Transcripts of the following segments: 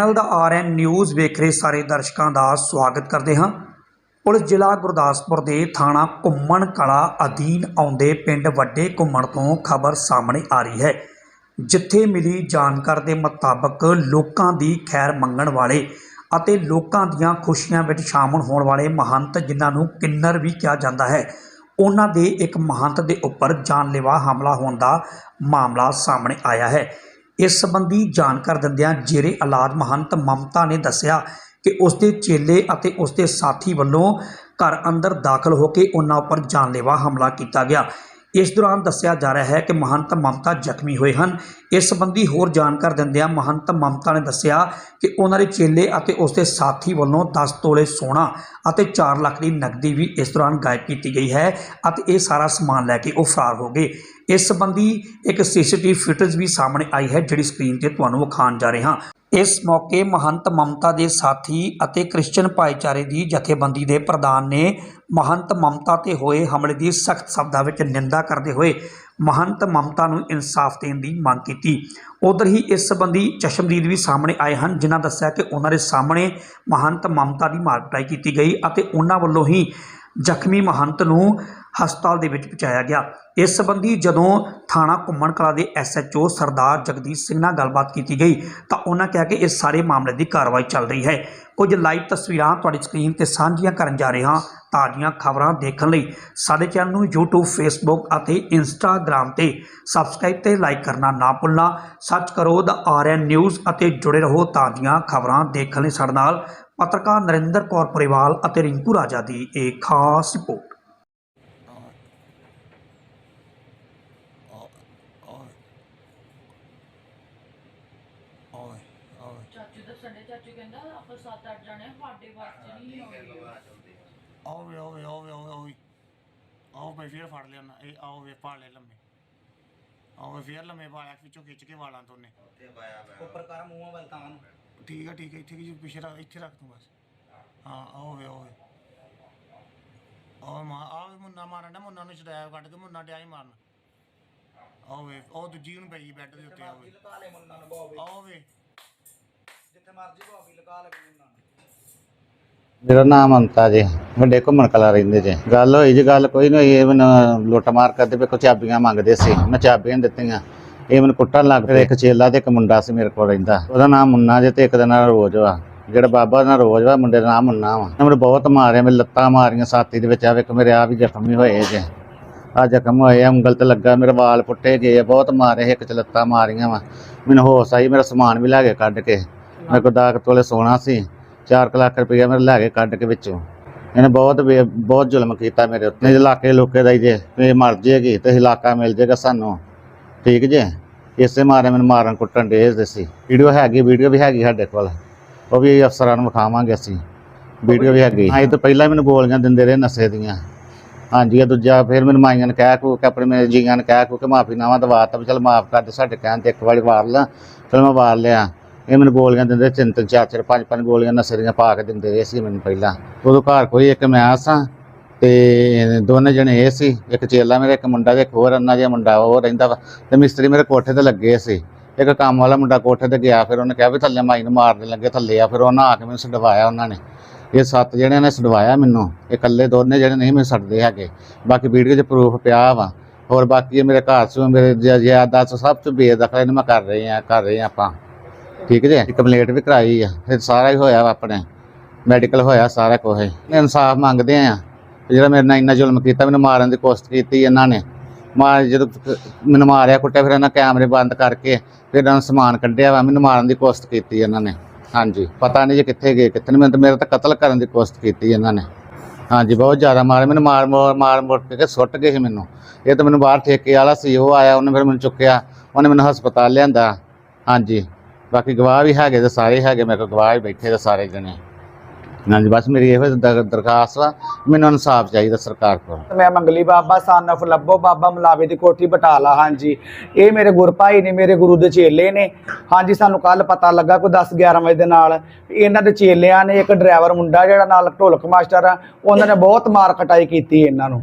Channel ਦਾ RN news ਵੇਖ ਰਹੇ ਸਾਰੇ ਦਰਸ਼ਕਾਂ ਦਾ ਸਵਾਗਤ ਕਰਦੇ ਹਾਂ। ਪੁਲਿਸ ਜ਼ਿਲ੍ਹਾ ਗੁਰਦਾਸਪੁਰ ਦੇ ਥਾਣਾ ਘੁੰਮਣ ਕਲਾ ਅਧੀਨ ਆਉਂਦੇ ਪਿੰਡ ਵੱਡੇ ਘੁੰਮਣ ਤੋਂ ਖਬਰ ਸਾਹਮਣੇ ਆ ਰਹੀ ਹੈ। ਜਿੱਥੇ ਮਿਲੀ ਜਾਣਕਾਰ ਦੇ ਮੁਤਾਬਕ ਲੋਕਾਂ ਦੀ ਖੈਰ ਮੰਗਣ ਵਾਲੇ ਅਤੇ ਲੋਕਾਂ ਦੀਆਂ ਖੁਸ਼ੀਆਂ ਵਿੱਚ ਸ਼ਾਮਲ ਹੋਣ ਵਾਲੇ ਮਹੰਤ, ਜਿਨ੍ਹਾਂ ਨੂੰ ਕਿੰਨਰ ਵੀ ਕਿਹਾ ਜਾਂਦਾ ਹੈ, ਉਹਨਾਂ ਦੇ ਇੱਕ ਮਹੰਤ ਦੇ ਉੱਪਰ ਜਾਨਲੇਵਾ ਹਮਲਾ ਹੋਣ ਦਾ ਮਾਮਲਾ ਸਾਹਮਣੇ ਆਇਆ ਹੈ। ਇਸ ਸੰਬੰਧੀ ਜਾਣਕਾਰੀ ਦਿੰਦਿਆਂ ਜੇਰੇ ਇਲਾਜ ਮਹੰਤ ਮਮਤਾ ਨੇ ਦੱਸਿਆ ਕਿ ਉਸ ਦੇ ਚੇਲੇ ਅਤੇ ਉਸ ਦੇ ਸਾਥੀ ਵੱਲੋਂ ਘਰ ਅੰਦਰ ਦਾਖਲ ਹੋ ਕੇ ਉਹਨਾਂ ਉੱਪਰ ਜਾਨਲੇਵਾ ਹਮਲਾ ਕੀਤਾ ਗਿਆ। ਇਸ ਦੌਰਾਨ ਦੱਸਿਆ ਜਾ ਰਿਹਾ ਹੈ ਕਿ ਮਹੰਤ ਮਮਤਾ ਜ਼ਖਮੀ ਹੋਏ ਹਨ। ਇਸ ਸੰਬੰਧੀ ਹੋਰ ਜਾਣਕਾਰੀ ਦਿੰਦਿਆਂ ਮਹੰਤ ਮਮਤਾ ਨੇ ਦੱਸਿਆ ਕਿ ਉਹਨਾਂ ਦੇ ਚੇਲੇ ਅਤੇ ਉਸ ਦੇ ਸਾਥੀ ਵੱਲੋਂ 10 ਤੋਲੇ ਸੋਨਾ ਅਤੇ 4 ਲੱਖ ਦੀ ਨਕਦੀ ਵੀ ਇਸ ਦੌਰਾਨ ਗਾਇਬ ਕੀਤੀ ਗਈ ਹੈ ਅਤੇ ਇਹ ਸਾਰਾ ਸਮਾਨ ਲੈ ਕੇ ਉਹ ਫਰਾਰ ਹੋ ਗਏ। ਇਸ ਸੰਬੰਧੀ ਇੱਕ ਸੀਸੀਟੀਵੀ ਫੁਟੇਜ ਵੀ ਸਾਹਮਣੇ ਆਈ ਹੈ, ਜਿਹੜੀ ਸਕਰੀਨ ਤੇ ਤੁਹਾਨੂੰ ਵਿਖਾਉਣ ਜਾ ਰਹੇ ਹਾਂ। ਇਸ ਮੌਕੇ ਮਹੰਤ ਮਮਤਾ ਦੇ ਸਾਥੀ ਅਤੇ ਕ੍ਰਿਸਚੀਅਨ ਭਾਈਚਾਰੇ ਦੀ ਜਥੇਬੰਦੀ ਦੇ ਪ੍ਰਧਾਨ ਨੇ ਮਹੰਤ ਮਮਤਾ ਤੇ ਹੋਏ ਹਮਲੇ ਦੀ ਸਖਤ ਸ਼ਬਦਾਂ ਵਿੱਚ ਨਿੰਦਾ ਕਰਦੇ ਹੋਏ ਮਹੰਤ ਮਮਤਾ ਨੂੰ ਇਨਸਾਫ ਦੇਣ ਦੀ ਮੰਗ ਕੀਤੀ। ਉਧਰ ਹੀ ਇਸ ਸੰਬੰਧੀ ਚਸ਼ਮਦੀਦ ਵੀ ਸਾਹਮਣੇ ਆਏ ਹਨ, ਜਿਨ੍ਹਾਂ ਦੱਸਿਆ ਕਿ ਉਹਨਾਂ ਦੇ ਸਾਹਮਣੇ ਮਹੰਤ ਮਮਤਾ ਦੀ ਮਾਰ ਕੁਟਾਈ ਕੀਤੀ ਗਈ ਅਤੇ ਉਹਨਾਂ ਵੱਲੋਂ ਹੀ ਜ਼ਖਮੀ ਮਹੰਤ ਨੂੰ ਹਸਪਤਾਲ ਦੇ ਵਿੱਚ ਪਹੁੰਚਾਇਆ ਗਿਆ। ਇਸ ਸੰਬੰਧੀ ਜਦੋਂ ਥਾਣਾ ਘੁੰਮਣ ਕਲਾ ਦੇ ਐਸਐਚਓ ਸਰਦਾਰ ਜਗਦੀਸ਼ ਸਿੰਘ ਨਾਲ ਗੱਲਬਾਤ ਕੀਤੀ ਗਈ, ਤਾਂ ਉਹਨਾਂ ਕਿਹਾ ਕਿ ਇਸ ਸਾਰੇ ਮਾਮਲੇ ਦੀ ਕਾਰਵਾਈ ਚੱਲ ਰਹੀ ਹੈ। ਕੁਝ ਲਾਈਵ ਤਸਵੀਰਾਂ ਤੁਹਾਡੀ ਸਕਰੀਨ ਤੇ ਸਾਂਝੀਆਂ ਕਰਨ ਜਾ ਰਹੇ ਹਾਂ, ਤਾਜ਼ੀਆਂ ਖਬਰਾਂ ਦੇਖਣ ਲਈ ਸਾਡੇ ਚੈਨਲ ਨੂੰ YouTube, Facebook ਅਤੇ Instagram ਤੇ ਸਬਸਕ੍ਰਾਈਬ ਤੇ ਲਾਈਕ ਕਰਨਾ ਨਾ ਭੁੱਲਣਾ। ਸਰਚ ਕਰੋ, ਦਾ ਆਰਐਨ ਨਿਊਜ਼ ਅਤੇ ਜੁੜੇ ਰਹੋ ਤਾਜ਼ੀਆਂ ਖਬਰਾਂ ਦੇਖਣ ਲਈ ਸਾਡੇ ਨਾਲ ਪੱਤਰਕਾਰ ਨਰਿੰਦਰ ਕੌਰ ਪਰਿਵਾਲ ਅਤੇ ਰਿੰਕੂ ਰਾਜਾ ਦੀ ਇਹ ਖਾਸ ਰਿਪੋਰਟ। 7-8 ਮੁੰਨਾ ਮਾਰਨ ਨਾ ਮੁੰਨਾ ਨੂੰ ਛਡਾਇਆ ਕੱਢ ਕੇ ਮੁੰਨਾ ਡਿਆ ਹੀ ਮਾਰਨ। ਆਓ ਉਹ ਦੂਜੀ ਨੂੰ ਪਈ ਬੈੱਡ ਦੇ ਉੱਤੇ ਆਓ ਵੇ। ਜਿੱਥੇ ਮਰਜ਼ੀ ਬਾਬੀ ਲਗਾ ਲੈ ਮੁੰਨਾ ਮੇਰਾ ਨਾਮ ਅੰਤਾ ਜੀ, ਵੱਡੇ ਘੁੰਮਣ ਕਲਾ ਰਹਿੰਦੇ ਜੇ। ਗੱਲ ਹੋਈ ਜੀ, ਗੱਲ ਕੋਈ ਨਹੀਂ ਹੋਈ, ਇਹ ਮੈਨੂੰ ਲੁੱਟ ਮਾਰ ਕਰਦੇ ਪਏ ਕੋਈ ਚਾਬੀਆਂ ਮੰਗਦੇ ਸੀ। ਮੈਂ ਚਾਬੀਆਂ ਦਿੱਤੀਆਂ। ਇਹ ਮੈਨੂੰ ਕੁੱਟਣ ਲੱਗ ਪਏ। ਇੱਕ ਚੇਲਾ ਤੇ ਇੱਕ ਮੁੰਡਾ ਸੀ ਮੇਰੇ ਕੋਲ ਰਹਿੰਦਾ। ਉਹਦਾ ਨਾਮ ਮੁੰਨਾ ਜੇ ਤੇ ਇੱਕ ਦਾ ਨਾਮ ਰੋਜ਼ ਵਾ। ਜਿਹੜਾ ਬਾਬਾ ਨਾਲ ਰੋਜ਼ ਵਾ, ਮੁੰਡੇ ਦਾ ਨਾਮ ਮੁੰਨਾ ਵਾ। ਮੈਨੂੰ ਬਹੁਤ ਮਾਰਿਆ ਮੇਰੇ ਲੱਤਾਂ ਮਾਰੀਆਂ ਸਾਥੀ ਦੇ ਵਿੱਚ। ਆ ਵੇਖ, ਮੇਰੇ ਆ ਵੀ ਜ਼ਖਮੀ ਹੋਏ ਜੇ। ਆ ਜ਼ਖਮ ਹੋਏ ਆ, ਉਂਗਲ ਤੇ ਲੱਗਾ, ਮੇਰੇ ਵਾਲ ਪੁੱਟੇ ਗਏ ਆ। ਬਹੁਤ ਮਾਰੇ ਇੱਕ ਚ ਲੱਤਾਂ ਮਾਰੀਆਂ ਵਾ। ਮੈਨੂੰ ਹੋਸ਼ ਆਈ, ਮੇਰਾ ਸਮਾਨ ਵੀ ਲੈ ਕੇ ਕੱਢ ਕੇ। ਮੇਰੇ ਕੋਲ ਦਾਗ ਤੋਲੇ ਸੋਨਾ ਸੀ 4 ਲੱਖ ਰੁਪਇਆ ਮੇਰੇ ਲੈ ਕੇ ਕੱਢ ਕੇ ਵਿੱਚੋਂ। ਇਹਨੇ ਬਹੁਤ ਬੇ- ਬਹੁਤ ਜ਼ੁਲਮ ਕੀਤਾ ਮੇਰੇ ਉੱਤੇ। ਇਲਾਕੇ ਲੋਕੇ ਦਾ ਹੀ ਜੇ, ਵੀ ਮਰ ਜੇਗੀ ਤੇ ਇਲਾਕਾ ਮਿਲ ਜੇਗਾ ਸਾਨੂੰ। ਠੀਕ ਜੇ? ਇਸੇ ਮਾਰੇ ਮੈਨੂੰ ਮਾਰਨ ਕੁੱਟਣ ਦੇ ਸੀ ਵੀਡੀਓ ਹੈਗੀ, ਵੀਡੀਓ ਵੀ ਹੈਗੀ ਸਾਡੇ ਕੋਲ। ਉਹ ਵੀ ਅਫਸਰਾਂ ਨੂੰ ਵਿਖਾਵਾਂਗੇ ਅਸੀਂ। ਵੀਡੀਓ ਵੀ ਹੈਗੀ। ਹਾਂ ਇਹ ਤੋਂ ਪਹਿਲਾਂ ਹੀ ਮੈਨੂੰ ਗੋਲੀਆਂ ਦਿੰਦੇ ਰਹੇ ਨਸ਼ੇ ਦੀਆਂ। ਹਾਂਜੀ, ਇਹ ਦੂਜਾ ਫਿਰ ਮੈਨੂੰ ਮਾਈਆਂ ਨੇ ਕਹਿ ਕੋ ਕਿ, ਆਪਣੇ ਮੇਰੇ ਜੀਆਂ ਨੇ ਕਹਿ ਕੋ ਕਿ ਮਾਫੀ ਨਾਵਾ ਦਵਾਤਾ ਵੀ ਚਲ ਮਾਫ ਕਰ ਦੇ ਸਾਡੇ ਕਹਿਣ ਤੇ ਇੱਕ ਵਾਰੀ ਵਾਰ ਲਾ, ਚਲ ਮੈਂ ਵਾਰ ਲਿਆ। ਇਹ ਮੈਨੂੰ ਗੋਲੀਆਂ ਦਿੰਦੇ ਤਿੰਨ ਤਿੰਨ ਚਾਰ ਚਾਰ, ਪੰਜ ਪੰਜ ਗੋਲੀਆਂ ਨਸ਼ੇ ਦੀਆਂ ਪਾ ਕੇ ਦਿੰਦੇ ਰਹੇ ਸੀ ਮੈਨੂੰ ਪਹਿਲਾਂ। ਉਦੋਂ ਘਰ ਕੋਈ ਇੱਕ ਮੈਂ ਸਾਂ ਤੇ ਦੋਨੇ ਜਣੇ ਇਹ ਸੀ, ਇੱਕ ਚੇਲਾ ਮੇਰਾ, ਇੱਕ ਮੁੰਡਾ ਤੇ ਇੱਕ ਹੋਰ, ਅੰਨਾ ਜਿਹਾ ਮੁੰਡਾ ਉਹ ਰਹਿੰਦਾ ਵਾ ਤੇ ਮਿਸਤਰੀ ਮੇਰੇ ਕੋਠੇ ਤੇ ਲੱਗੇ ਸੀ। ਇੱਕ ਕੰਮ ਵਾਲਾ ਮੁੰਡਾ ਕੋਠੇ ਤੇ ਗਿਆ, ਫਿਰ ਉਹਨੇ ਕਿਹਾ ਵੀ ਥੱਲੇ ਮਾਈ ਨੂੰ ਮਾਰਨ ਲੱਗੇ, ਥੱਲੇ ਆ, ਫਿਰ ਉਹਨਾਂ ਆ ਕੇ ਮੈਨੂੰ ਛਡਵਾਇਆ ਉਹਨਾਂ ਨੇ। ਇਹ ਸੱਤ ਜਣਿਆਂ ਨੇ ਛਡਵਾਇਆ ਮੈਨੂੰ, ਇਹ ਇਕੱਲੇ ਦੋਨੇ ਜਿਹੜੇ ਨਹੀਂ ਮੈਨੂੰ ਛੱਡਦੇ ਹੈਗੇ। ਬਾਕੀ ਵੀਡੀਓ 'ਚ ਪ੍ਰੂਫ ਪਿਆ ਵਾ। ਹੋਰ ਬਾਕੀ ਇਹ ਮੇਰੇ ਘਰ 'ਚ ਮੇਰੇ ਜ਼ਿਆਦਾ ਸਭ ਤੋਂ ਬੇਦਖਲ ਇਹਨੂੰ ਮੈਂ ਕਰ ਰਹੇ ਆ ਕਰ ਰਹੇ ਆ ਆਪਾਂ। ਠੀਕ ਜੇ? ਕੰਪਲੀਟ ਵੀ ਕਰਾਈ ਆ। ਫਿਰ ਸਾਰਾ ਹੀ ਹੋਇਆ ਵਾ ਆਪਣੇ। ਮੈਡੀਕਲ ਹੋਇਆ ਸਾਰਾ ਕੁਝ ਇਨਸਾਫ ਮੰਗਦੇ ਆ। ਜਿਹੜਾ ਮੇਰੇ ਨਾਲ ਇੰਨਾ ਜ਼ੁਲਮ ਕੀਤਾ, ਮੈਨੂੰ ਮਾਰਨ ਦੀ ਕੋਸ਼ਿਸ਼ ਕੀਤੀ ਇਹਨਾਂ ਨੇ। ਮਾਰ ਜਦੋਂ ਮੈਨੂੰ ਮਾਰਿਆ, ਕੁੱਟਿਆ, ਫਿਰ ਇਹਨਾਂ ਕੈਮਰੇ ਬੰਦ ਕਰਕੇ ਫਿਰ ਇਹਨਾਂ ਨੂੰ ਸਮਾਨ ਕੱਢਿਆ ਵਾ। ਮੈਨੂੰ ਮਾਰਨ ਦੀ ਕੋਸ਼ਿਸ਼ ਕੀਤੀ ਇਹਨਾਂ ਨੇ। ਹਾਂਜੀ। ਪਤਾ ਨਹੀਂ ਜੇ ਕਿੱਥੇ ਗਏ, ਕਿੱਥੇ ਨਹੀਂ। ਮੈਨੂੰ ਤਾਂ ਮੇਰੇ ਤਾਂ ਕਤਲ ਕਰਨ ਦੀ ਕੋਸ਼ਿਸ਼ ਕੀਤੀ ਇਹਨਾਂ ਨੇ। ਹਾਂਜੀ, ਬਹੁਤ ਜ਼ਿਆਦਾ ਮਾਰੇ। ਮੈਨੂੰ ਮਾਰ ਮੋਰ ਮਾਰ ਮੋਰ ਕੇ ਸੁੱਟ ਗਏ ਸੀ ਮੈਨੂੰ। ਇਹ ਤਾਂ ਮੈਨੂੰ ਬਾਹਰ ਠੇਕੇ ਵਾਲਾ ਸੀ, ਉਹ ਆਇਆ, ਉਹਨੇ ਫਿਰ ਮੈਨੂੰ ਚੁੱਕਿਆ। ਉਹਨੇ ਮੈਨੂੰ ਹਸਪਤਾਲ ਲਿਆਂਦਾ। ਹਾਂਜੀ। ਬਾਕੀ ਗਵਾਹ ਵੀ ਹੈਗੇ ਤੇ ਸਾਰੇ ਹੈਗੇ ਮੇਰੇ ਕੋਲ ਗਵਾਹ ਹੀ ਬੈਠੇ ਤੇ ਸਾਰੇ ਜਣੇ। ਹਾਂਜੀ, ਬਸ ਮੇਰੀ ਇਹੋ ਦਰ- ਦਰਖਾਸਤ ਵਾ, ਮੈਨੂੰ ਇਨਸਾਫ ਚਾਹੀਦਾ ਸਰਕਾਰ ਕੋਲ। ਮੈਂ ਮੰਗਲੀ ਬਾਬਾ ਸਨ ਲੱਭੋ ਬਾਬਾ, ਮਲਾਵੇ ਦੀ ਕੋਠੀ ਬਟਾਲਾ, ਹਾਂਜੀ। ਇਹ ਮੇਰੇ ਗੁਰਭਾਈ ਨੇ, ਮੇਰੇ ਗੁਰੂ ਦੇ ਚੇਲੇ ਨੇ। ਹਾਂਜੀ, ਸਾਨੂੰ ਕੱਲ ਪਤਾ ਲੱਗਾ ਕੋਈ 10 11 ਵਜੇ ਦੇ ਨਾਲ। ਇਹਨਾਂ ਦੇ ਚੇਲਿਆਂ ਨੇ ਇੱਕ ਡਰਾਈਵਰ ਮੁੰਡਾ ਜਿਹੜਾ ਨਾਲ ਢੋਲਕ ਮਾਸਟਰ ਆ, ਉਹਨਾਂ ਨੇ ਬਹੁਤ ਮਾਰ ਕਟਾਈ ਕੀਤੀ ਇਹਨਾਂ ਨੂੰ।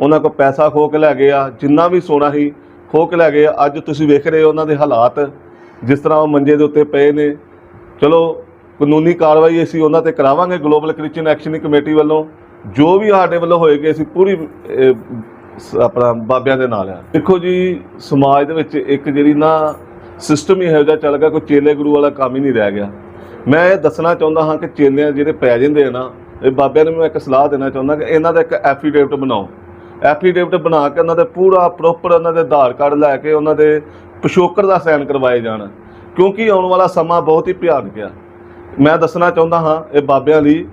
ਉਹਨਾਂ ਕੋਲ ਪੈਸਾ ਖੋਹ ਕੇ ਲੈ ਗਏ ਆ, ਜਿੰਨਾ ਵੀ ਸੋਨਾ ਸੀ ਖੋਹ ਕੇ ਲੈ ਗਏ ਆ। ਅੱਜ ਤੁਸੀਂ ਵੇਖ ਰਹੇ ਹੋ ਉਹਨਾਂ ਦੇ ਹਾਲਾਤ, ਜਿਸ ਤਰ੍ਹਾਂ ਉਹ ਮੰਜੇ ਦੇ ਉੱਤੇ ਪਏ ਨੇ। ਚਲੋ, ਕਾਨੂੰਨੀ ਕਾਰਵਾਈ ਅਸੀਂ ਉਹਨਾਂ ਤੇ ਕਰਾਵਾਂਗੇ ਗਲੋਬਲ ਕ੍ਰਿਸਚੀਅਨ ਐਕਸ਼ਨ ਕਮੇਟੀ ਵੱਲੋਂ। ਜੋ ਵੀ ਸਾਡੇ ਵੱਲੋਂ ਹੋਏਗੀ ਅਸੀਂ ਪੂਰੀ ਆਪਣਾ ਬਾਬਿਆਂ ਦੇ ਨਾਲ ਆ। ਦੇਖੋ ਜੀ, ਸਮਾਜ ਦੇ ਵਿੱਚ ਇੱਕ ਜਿਹੜੀ ਨਾ ਸਿਸਟਮ ਹੀ ਇਹੋ ਜਿਹਾ ਚੱਲ ਗਿਆ, ਕੋਈ ਚੇਲੇ ਗੁਰੂ ਵਾਲਾ ਕੰਮ ਹੀ ਨਹੀਂ ਰਹਿ ਗਿਆ। ਮੈਂ ਇਹ ਦੱਸਣਾ ਚਾਹੁੰਦਾ ਹਾਂ ਕਿ ਚੇਲੇ ਜਿਹੜੇ ਪੈ ਜਾਂਦੇ ਆ ਨਾ, ਇਹ ਬਾਬਿਆਂ ਨੂੰ ਮੈਂ ਇੱਕ ਸਲਾਹ ਦੇਣਾ ਚਾਹੁੰਦਾ ਕਿ ਇਹਨਾਂ ਦਾ ਇੱਕ ਐਫੀਡੇਵਿਟ ਬਣਾਓ। ਐਫੀਡੇਵਿਟ ਬਣਾ ਕੇ ਉਹਨਾਂ ਦੇ ਪੂਰਾ ਪ੍ਰੋਪਰ ਉਹਨਾਂ ਦੇ ਆਧਾਰ ਕਾਰਡ ਲੈ ਕੇ ਉਹਨਾਂ ਦੇ ਪਿਛੋਕਰ ਦਾ ਸਾਈਨ ਕਰਵਾਏ ਜਾਣ। ਕਿਉਂਕਿ ਆਉਣ ਵਾਲਾ ਸਮਾਂ ਬਹੁਤ ਹੀ ਭਿਆਨਕ ਆ। ਮੈਂ ਦੱਸਣਾ ਚਾਹੁੰਦਾ ਹਾਂ ਇਹ ਬਾਬਿਆਂ ਲਈ,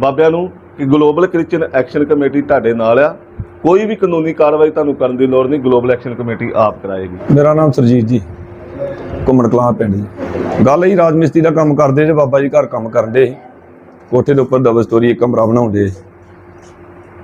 ਬਾਬਿਆਂ ਨੂੰ ਕਿ ਗਲੋਬਲ ਕ੍ਰਿਸਚੀਅਨ ਐਕਸ਼ਨ ਕਮੇਟੀ ਤੁਹਾਡੇ ਨਾਲ ਆ। ਕੋਈ ਵੀ ਕਾਨੂੰਨੀ ਕਾਰਵਾਈ ਤੁਹਾਨੂੰ ਕਰਨ ਦੀ ਲੋੜ ਨਹੀਂ ਗਲੋਬਲ ਐਕਸ਼ਨ ਕਮੇਟੀ ਆਪ ਕਰਾਏਗੀ। ਮੇਰਾ ਨਾਮ ਸਰਜੀਤ ਜੀ, ਘੁੰਮਣ ਕਲਾਂ ਪਿੰਡ ਜੀ। ਗੱਲ ਹੀ ਰਾਜਮਿਸਤਰੀ ਦਾ ਕੰਮ ਕਰਦੇ ਜੇ ਬਾਬਾ ਜੀ ਘਰ ਕੰਮ ਕਰਨ ਦੇ ਕੋਠੇ ਦੇ ਉੱਪਰ ਡਬਲ ਸਟੋਰੀ ਇੱਕ ਕਮਰਾ ਬਣਾਉਂਦੇ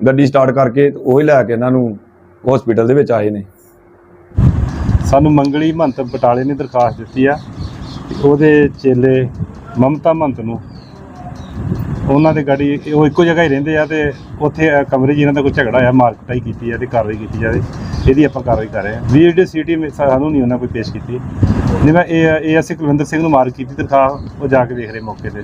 ਗੱਡੀ ਸਟਾਰਟ ਕਰਕੇ ਉਹ ਹੀ ਲੈ ਕੇ ਇਹਨਾਂ ਨੂੰ ਹਸਪੀਟਲ ਦੇ ਵਿੱਚ ਆਏ ਨੇ। ਸਾਨੂੰ ਮੰਗਲੀ ਮਹੰਤ ਬਟਾਲੇ ਨੇ ਦਰਖਾਸਤ ਦਿੱਤੀ ਆ ਕਿ ਉਹਦੇ ਚੇਲੇ ਮਮਤਾ ਮਹੰਤ ਨੂੰ ਉਹਨਾਂ ਦੇ ਗਾੜੀ ਉਹ ਇੱਕੋ ਜਗ੍ਹਾ ਹੀ ਰਹਿੰਦੇ ਆ ਤੇ ਉੱਥੇ ਕਮਰੇ 'ਚ ਇਹਨਾਂ ਦਾ ਕੋਈ ਝਗੜਾ ਆ ਮਾਰ ਕੁਟਾਈ ਕੀਤੀ ਆ ਤੇ ਕਾਰਵਾਈ ਕੀਤੀ ਜਾਵੇ, ਇਹਦੀ ਆਪਾਂ ਕਾਰਵਾਈ ਕਰ ਰਹੇ ਹਾਂ। ਵੀਡੀਓ ਸੀਟੀ ਮੇ ਸਾਨੂੰ ਨਹੀਂ ਉਹਨਾਂ ਕੋਈ ਪੇਸ਼ ਕੀਤੀ। ਨਹੀਂ ਇਹ ਇਹ ਅਸੀਂ ਕੁਲਵਿੰਦਰ ਸਿੰਘ ਨੂੰ ਮਾਰ ਕੀਤੀ ਦਰਖਾਸਤ ਉਹ ਜਾ ਕੇ ਦੇਖ ਰਹੇ ਮੌਕੇ ਤੇ।